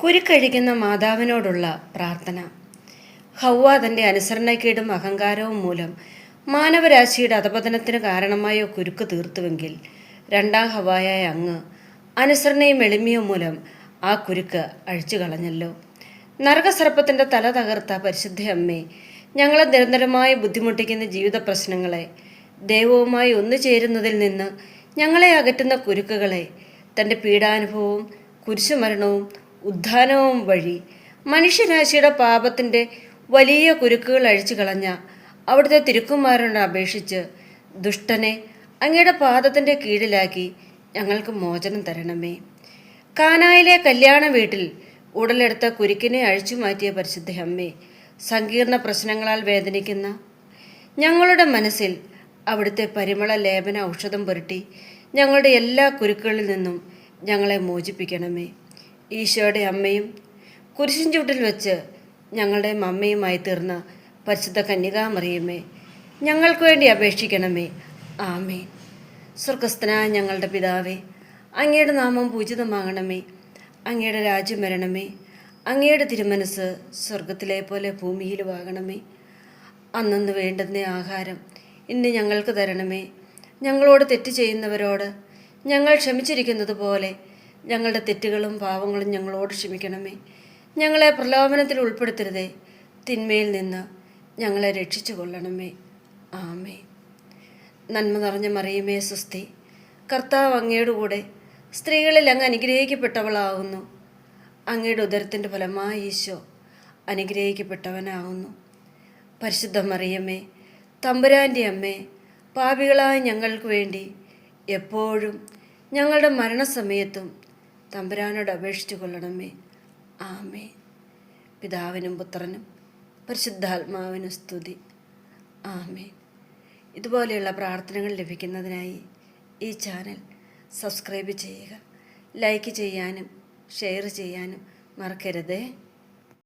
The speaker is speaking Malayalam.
കുരുക്കഴിക്കുന്ന മാതാവിനോടുള്ള പ്രാർത്ഥന. ഹൗവ തന്റെ അനുസരണക്കേടും അഹങ്കാരവും മൂലം മാനവരാശിയുടെ അധപതനത്തിന് കാരണമായ കുരുക്ക് തീർത്തുവെങ്കിൽ രണ്ടാം ഹവായായ അങ്ങ് അനുസരണയും എളിമയും മൂലം ആ കുരുക്ക് അഴിച്ചു കളഞ്ഞല്ലോ നരകസർപ്പത്തിന്റെ തല തകർത്ത പരിശുദ്ധ അമ്മേ ഞങ്ങളെ നിരന്തരമായി ബുദ്ധിമുട്ടിക്കുന്ന ജീവിത പ്രശ്നങ്ങളെ ദൈവവുമായി ഒന്നു ചേരുന്നതിൽ നിന്ന് ഞങ്ങളെ അകറ്റുന്ന കുരുക്കുകളെ തന്റെ പീഡാനുഭവവും കുരിശുമരണവും ഉദ്ധാനവും വഴി മനുഷ്യരാശിയുടെ പാപത്തിന്റെ വലിയ കുരുക്കുകൾ അഴിച്ചു കളഞ്ഞ അവിടുത്തെ തിരുക്കുമാരനോട് അപേക്ഷിച്ച് ദുഷ്ടനെ അങ്ങയുടെ പാദത്തിന്റെ കീഴിലാക്കി ഞങ്ങൾക്ക് മോചനം തരണമേ. കാനായിലെ കല്യാണ വീട്ടിൽ ഉടലെടുത്ത കുരുക്കിനെ അഴിച്ചു മാറ്റിയ പരിശുദ്ധ അമ്മേ സങ്കീർണ പ്രശ്നങ്ങളാൽ വേദനിക്കുന്ന ഞങ്ങളുടെ മനസ്സിൽ അവിടുത്തെ പരിമള ലേപന ഔഷധം പുരട്ടി ഞങ്ങളുടെ എല്ലാ കുരുക്കുകളിൽ നിന്നും ഞങ്ങളെ മോചിപ്പിക്കണമേ. ഈശോയുടെ അമ്മയും കുരിശിൻ ചൂട്ടിൽ വെച്ച് ഞങ്ങളുടെ അമ്മയുമായി തീർന്ന പരിശുദ്ധ കന്യകാമറിയമേ ഞങ്ങൾക്ക് വേണ്ടി അപേക്ഷിക്കണമേ. ആമേ സ്വർഗസ്ഥനായ ഞങ്ങളുടെ പിതാവേ അങ്ങയുടെ നാമം പൂജിതമാകണമേ. അങ്ങയുടെ രാജ്യം വരണമേ. അങ്ങയുടെ തിരുമനസ് സ്വർഗത്തിലെ പോലെ ഭൂമിയിലുമാകണമേ. അന്നന്ന് വേണ്ടുന്ന ആഹാരം ഇന്ന് ഞങ്ങൾക്ക് തരണമേ. ഞങ്ങളോട് തെറ്റ് ചെയ്യുന്നവരോട് ഞങ്ങൾ ക്ഷമിച്ചിരിക്കുന്നത് പോലെ ഞങ്ങളുടെ തെറ്റുകളും പാവങ്ങളും ഞങ്ങളോട് ക്ഷമിക്കണമേ. ഞങ്ങളെ പ്രലോഭനത്തിൽ ഉൾപ്പെടുത്തരുതേ. തിന്മയിൽ നിന്ന് ഞങ്ങളെ രക്ഷിച്ചു കൊള്ളണമേ ആമേ നന്മ നിറഞ്ഞ മറിയുമേ സുസ്തി കർത്താവ് അങ്ങയുടെ കൂടെ സ്ത്രീകളിൽ അങ്ങ് അനുഗ്രഹിക്കപ്പെട്ടവളാകുന്നു. അങ്ങയുടെ ഉദരത്തിന്റെ ഫലമായി ഈശോ അനുഗ്രഹിക്കപ്പെട്ടവനാകുന്നു. പരിശുദ്ധ മറിയമ്മേ തമ്പുരാന്റെ അമ്മേ പാപികളായ ഞങ്ങൾക്ക് വേണ്ടി എപ്പോഴും ഞങ്ങളുടെ മരണസമയത്തും തമ്പുരാനോട് അപേക്ഷിച്ചു കൊള്ളണമേ. ആമേ പിതാവിനും പുത്രനും പരിശുദ്ധാത്മാവിനും സ്തുതി. ആമേ ഇതുപോലെയുള്ള പ്രാർത്ഥനകൾ ലഭിക്കുന്നതിനായി ഈ ചാനൽ സബ്സ്ക്രൈബ് ചെയ്യുക ലൈക്ക് ചെയ്യാനും ഷെയർ ചെയ്യാനും മറക്കരുതേ.